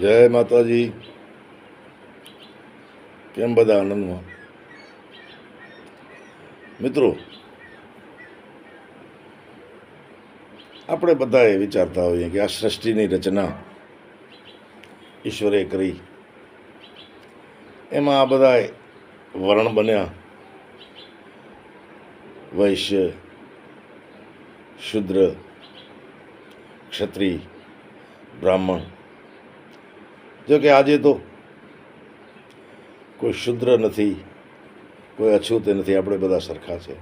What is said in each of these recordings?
જય માતાજી. કેમ બધા આનંદમાં? મિત્રો, આપણે બધાએ વિચારતા હોઈએ કે આ સૃષ્ટિની રચના ઈશ્વરે કરી. એમાં આ બધા વર્ણ બન્યા. વૈશ્ય, શુદ્ર, ક્ષત્રિય, બ્રાહ્મણ જો કે આજે તો કોઈ શુદ્ર નથી, કોઈ અછૂત નથી, આપણે બધા સરખા છે.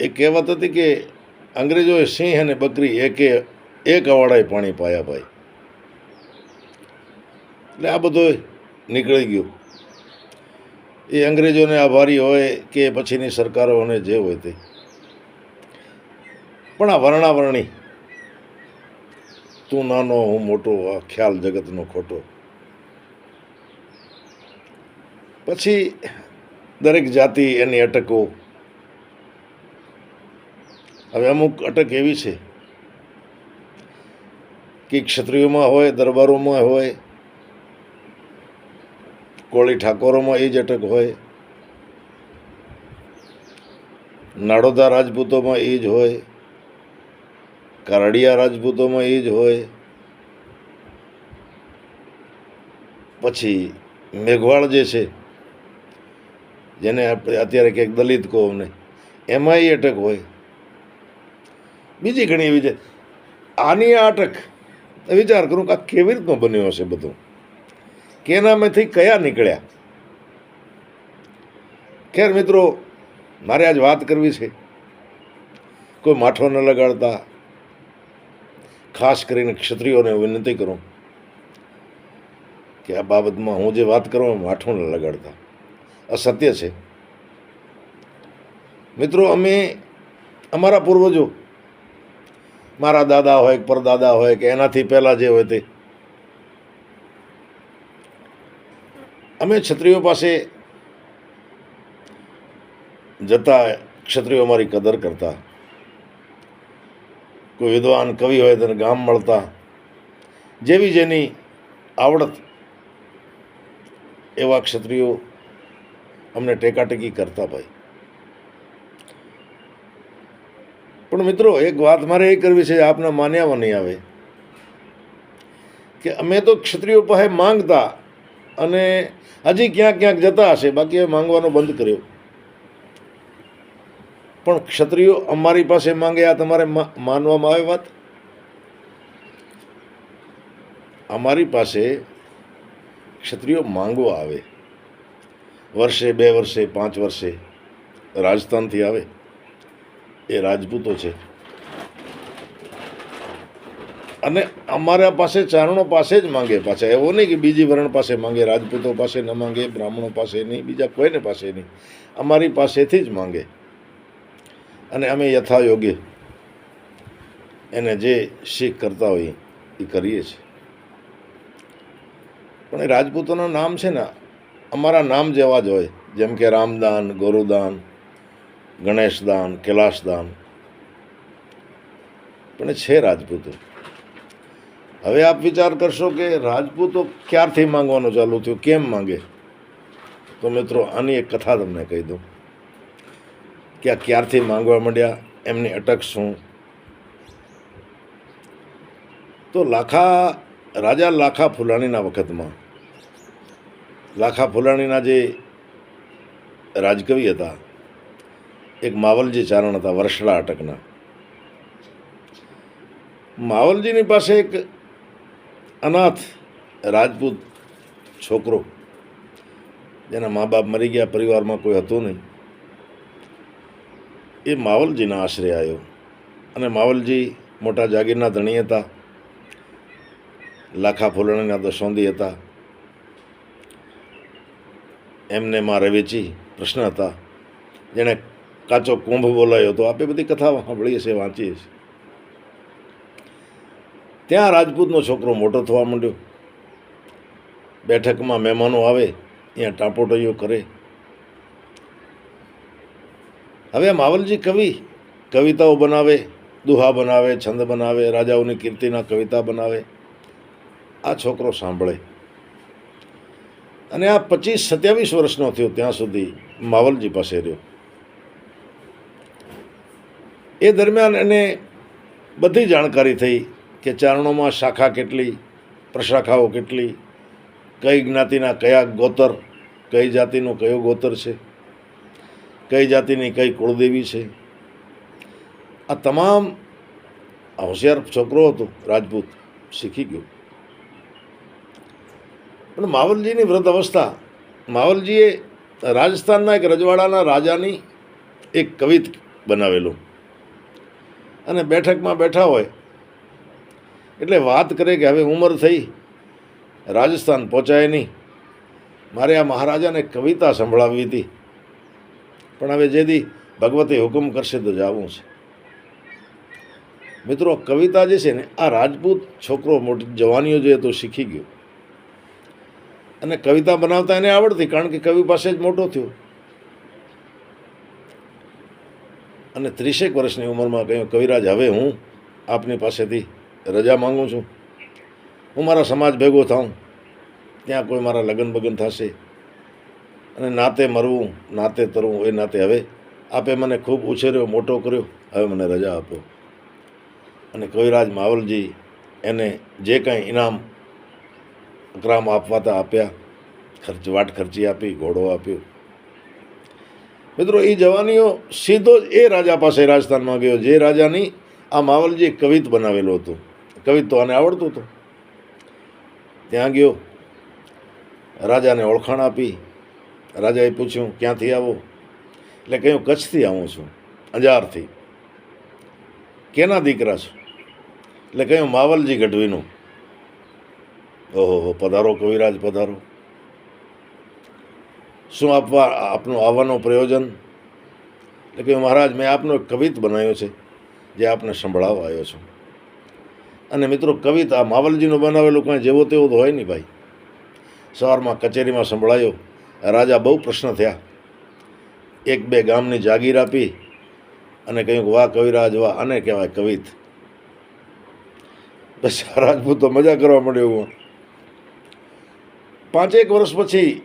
એ કહેવત હતી કે અંગ્રેજોએ સિંહ અને બકરી એકે એક અવાડાએ પાણી પાયા ભાઈ. એટલે આ બધો નીકળી ગયું. એ અંગ્રેજોને આભારી હોય કે પછીની સરકારોને જે હોય તે. પણ આ વર્ણાવરણી તું નાનો, હું મોટો, આ ખ્યાલ જગતનો ખોટો. પછી દરેક જાતિ એની અટકો. હવે અમુક અટક એવી છે કે ક્ષત્રિયોમાં હોય, દરબારોમાં હોય, કોળી ઠાકોરોમાં એ જ અટક હોય, નાડોદા રાજપૂતોમાં એ જ હોય કારડિયા રાજપૂતોમાં એ જ હોય. પછી મેઘવાળ જે છે, જેને આપણે અત્યારે ક્યાંક દલિત કહો અમને એમાં એ અટક હોય. બીજી ઘણી એવી છે આની આ અટક વિચાર કરું કે આ કેવી રીતનો બન્યો હશે બધું? કેનામેથી કયા નીકળ્યા? ખેર મિત્રો, મારે આજ વાત કરવી છે. કોઈ માઠો ન લગાડતા. ખાસ કરીને ક્ષત્રિયોને વિનંતી કરું કે આ બાબતમાં હું જે વાત કરું એમ માઠું ન લગાડતા અસત્ય છે. મિત્રો, અમે અમારા પૂર્વજો, મારા દાદા હોય કે પરદાદા હોય કે એનાથી પહેલાં જે હોય તે, અમે ક્ષત્રિયો પાસે જતા ક્ષત્રિયો અમારી કદર કરતા. કોઈ વિદ્વાન કવિ હોય તેને ગામ મળતા, જેવી જેની આવડત એવા ક્ષત્રિયો અમને ટેકાટેકી કરતા ભાઈ. પણ મિત્રો, એક વાત મારે એ કરવી છે, આપના માન્યામાં નહીં આવે, કે અમે તો ક્ષત્રિયો પાસે માંગતા અને હજી ક્યાંક ક્યાંક જતા હશે, બાકી એ માંગવાનો બંધ કર્યો. પણ ક્ષત્રિયો અમારી પાસે માંગે, આ તમારે માનવામાં આવે વાત? અમારી પાસે ક્ષત્રિયો માંગવા આવે. વર્ષે, બે વર્ષે, પાંચ વર્ષે રાજસ્થાનથી આવે. એ રાજપૂતો છે. અને અમારા પાસે ચારણો પાસે જ માંગે. પાછા એવો નહીં કે બીજી વર્ણ પાસે માંગે, રાજપૂતો પાસે ન માંગે, બ્રાહ્મણો પાસે નહીં, બીજા કોઈને પાસે નહીં. અમારી પાસેથી જ માંગે. અને અમે યથાયોગ્ય એને જે શીખ કરતા હોઈએ એ કરીએ છીએ. પણ એ રાજપૂતોના નામ છે ને, અમારા નામ જેવા જ હોય. જેમ કે રામદાન, ગોરુદાન, ગણેશદાન કૈલાસદાન પણ છે રાજપૂતો. હવે આપ વિચાર કરશો કે રાજપૂતો ક્યારથી માંગવાનું ચાલુ થયું, કેમ માંગે? તો મિત્રો, આની એક કથા તમને કહી દઉં. કે આ ક્યારથી માંગવા માંડ્યા, એમની અટક શું? તો લાખા, રાજા લાખા ફુલાણીના વખતમાં, લાખા ફુલાણીના જે રાજકવિ હતા, એક માવલજી ચારણ હતા વર્ષડા અટકના. માવલજીની પાસે એક અનાથ રાજપૂત છોકરો, જેના મા બાપ મરી ગયા, પરિવારમાં કોઈ હતું નહીં. એ માવલજીના આશરે આવ્યો. અને માવલજી મોટા જાગીરના ધણી હતા. લાખા ફૂલણીના દસોંદી હતા. એમને માં રવેચી પ્રશ્ન હતા. જેણે કાચો કુંભ બોલાયો તો આપણે બધી કથા સાંભળીએ છીએ, વાંચીએ છીએ. ત્યાં રાજપૂતનો છોકરો મોટો થવા માંડ્યો. બેઠકમાં મહેમાનો આવે, ત્યાં ટાંપોટૈયો કરે. હવે માવલજી કવિ કવિતાઓ બનાવે, દુહા બનાવે, છંદ બનાવે, રાજાઓની કીર્તિના કવિતા બનાવે. આ છોકરો સાંભળે. અને આ પચીસ સત્યાવીસ વર્ષનો થયો ત્યાં સુધી માવલજી પાસે રહ્યો. એ દરમિયાન એને બધી જાણકારી થઈ કે ચારણોમાં શાખા કેટલી, પ્રશાખાઓ કેટલી, કઈ જ્ઞાતિના કયા ગોતર, કઈ જાતિનો કયો ગોતર છે. કઈ જાતિની કઈ કુળદેવી છે? આ તમામ હોશિયાર છોકરો હતો, રાજપૂત, શીખી ગયો. પણ માવલજીની વ્રત અવસ્થા, માવલજીએ રાજસ્થાનના એક રજવાડાના રાજાની એક કવિત બનાવેલું. અને બેઠકમાં બેઠા હોય, એટલે વાત કરે કે હવે ઉંમર થઈ, રાજસ્થાન પહોંચાય નહીં. મારે આ મહારાજાને કવિતા સંભળાવી હતી. પણ હવે જેથી ભગવતે હુકમ કરશે તો જવું છે. મિત્રો, કવિતા જે છે ને, આ રાજપૂત છોકરો મોટી જવાનીઓ જોઈએ તો શીખી ગયો. અને કવિતા બનાવતા એને આવડતી, કારણ કે કવિ પાસે જ મોટો થયો. અને ત્રીસેક વર્ષની ઉંમરમાં કહ્યું, કવિરાજ, હવે હું આપની પાસેથી રજા માંગુ છું. હું મારા સમાજ ભેગો થાઉં. ત્યાં કોઈ મારા લગ્ન બગન થશે. અને નાતે મરવું, નાતે તરવું એ નાતે. હવે આપે મને ખૂબ ઉછેર્યો, મોટો કર્યો, હવે મને રજા આપો. અને કવિરાજ માવલજી એને જે કાંઈ ઇનામ અકરામ આપવાતા આપ્યા, ખર્ચ, વાટ ખર્ચી આપી, ઘોડો આપ્યો. મિત્રો એ જવાનીઓ સીધો જ એ રાજા પાસે રાજસ્થાનમાં ગયો, જે રાજાની આ માવલજીએ કવિત બનાવેલો હતો. કવિત તો આને આવડતું હતું. ત્યાં ગયો, રાજાને ઓળખાણ આપી રાજાએ પૂછ્યું, ક્યાંથી આવો? એટલે કહ્યું, કચ્છથી આવું છું, અંજારથી. કેના દીકરા છો? એટલે કહ્યું, માવલજી ગઢવીનું. ઓહો, હો, પધારો કવિરાજ, પધારો. શું આપવા આપનું આવવાનું પ્રયોજન? એટલે કહ્યું, મહારાજ, મેં આપનો એક કવિત બનાવ્યો છે, જે આપને સંભળાવવા આવ્યો છું. અને મિત્રો, કવિતા માવલજીનું બનાવેલું કાંઈ જેવો તેવો તો હોય નહીં ભાઈ. સવારમાં કચેરીમાં સંભળાયો રાજા બહુ પ્રશ્ન થયા. એક બે ગામની જાગીર આપી અને કહ્યું વાહ કવિરાજ વાહ આને કહેવાય કવિત. બસ રાજપૂતો મજા કરવા માંડ્યો હું. પાંચેક વર્ષ પછી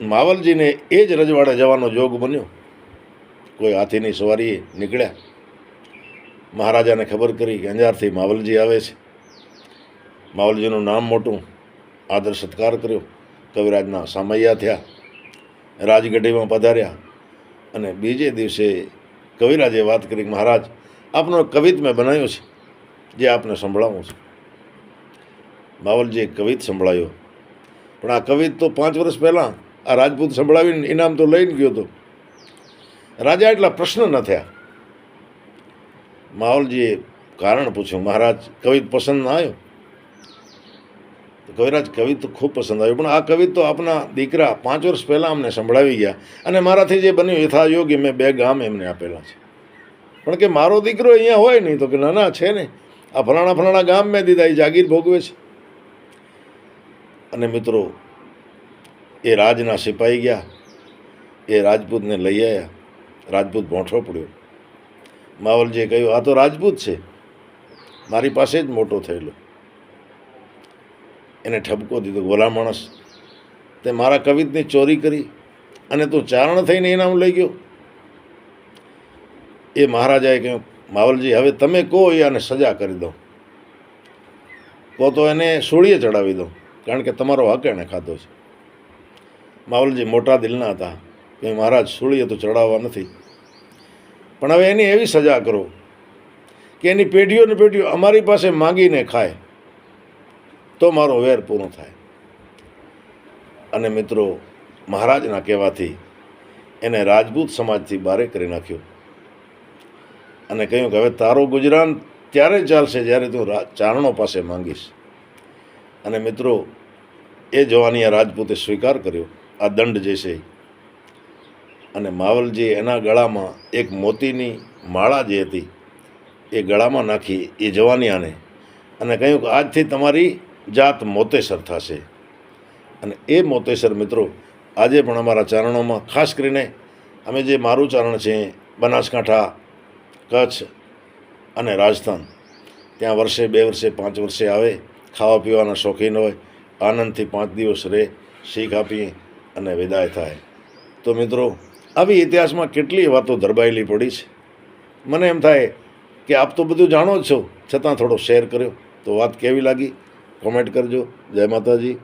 માવલજીને એ જ રજવાડે જવાનો જોગ બન્યો. કોઈ હાથીની સવારીએ નીકળ્યા. મહારાજાને ખબર કરી કે અંજારથી માવલજી આવે છે. માવલજીનું નામ મોટું. આદર સત્કાર કર્યો. કવિરાજના સામૈયા થયા, રાજગઢીમાં પધાર્યા અને બીજે દિવસે કવિરાજે વાત કરી, મહારાજ, આપનો કવિત મેં બનાવ્યો છે, જે આપને સંભળાવું છું. માવલજીએ કવિત સંભળાયો. પણ આ કવિત તો પાંચ વર્ષ પહેલાં આ રાજપૂત સંભળાવીને ઇનામ તો લઈને ગયો હતો. રાજા એટલા પ્રશ્ન ન થયા. માવલજીએ કારણ પૂછ્યું, મહારાજ, કવિત પસંદ ના આવ્યો? તો કવિરાજ કવિત ખૂબ પસંદ આવ્યું. પણ આ કવિત તો આપના દીકરા પાંચ વર્ષ પહેલાં અમને સંભળાવી ગયા અને મારાથી જે બન્યું યથાયોગ્ય મેં બે ગામ એમને આપેલા છે. પણ કે મારો દીકરો અહીંયા હોય નહીં તો કે ના ના છે ને આ ફલાણા ફલાણા ગામ મેં દીધા, એ જાગીર ભોગવે છે. અને મિત્રો, એ રાજના સિપાહી ગયા. એ રાજપૂતને લઈ આવ્યા રાજપૂત ભોંઠો પડ્યો. માવલજીએ કહ્યું, આ તો રાજપૂત છે. મારી પાસે જ મોટો થયેલો. એને ઠપકો દીધો ગોલા માણસ, તે મારા કવિતની ચોરી કરી અને તું ચારણ થઈને ઇનામ લઈ ગયો? એ મહારાજાએ કહ્યું માવલજી હવે તમે કહો એ આને સજા કરી દો કહો તો એને સૂળીએ ચડાવી દો કારણ કે તમારો હક એણે ખાધો છે. માવલજી મોટા દિલના હતા, કે મહારાજ, સૂળીએ તો ચડાવવા નથી. પણ હવે એની એવી સજા કરો કે એની પેઢીઓ ને પેઢીઓ અમારી પાસે માંગીને ખાય. તો મારો વેર પૂરો થાય. અને મિત્રો, મહારાજના કહેવાથી એને રાજપૂત સમાજથી બારે કરી નાખ્યો. અને કહ્યું કે, હવે તારો ગુજરાન ત્યારે ચાલશે જ્યારે તું ચારણો પાસે માંગીશ. અને મિત્રો, એ જવાની આ રાજપૂતે સ્વીકાર કર્યો. આ દંડ જે છે, અને માવલજી એના ગળામાં એક મોતીની માળા જે હતી, એ ગળામાં નાખી, એ જવાનિયાને અને કહ્યું કે, આજથી તમારી જાત મોતેસર થશે. અને એ મોતેસર મિત્રો આજે પણ અમારા ચારણોમાં, ખાસ કરીને અમે જે મારું ચારણ છે, બનાસકાંઠા, કચ્છ અને રાજસ્થાન, ત્યાં વર્ષે બે વર્ષે પાંચ વર્ષે આવે, ખાવા પીવાના શોખીન હોય, આનંદથી પાંચ દિવસ રહે, શીખ આપીએ અને વિદાય થાય. તો મિત્રો, આવી ઇતિહાસમાં કેટલી વાતો દરબાયેલી પડી છે. મને એમ થાય કે આપ તો બધું જાણો જ છો, છતાં થોડો શેર કર્યો, તો વાત કેવી લાગી? કોમેન્ટ કરજો. જય માતાજી.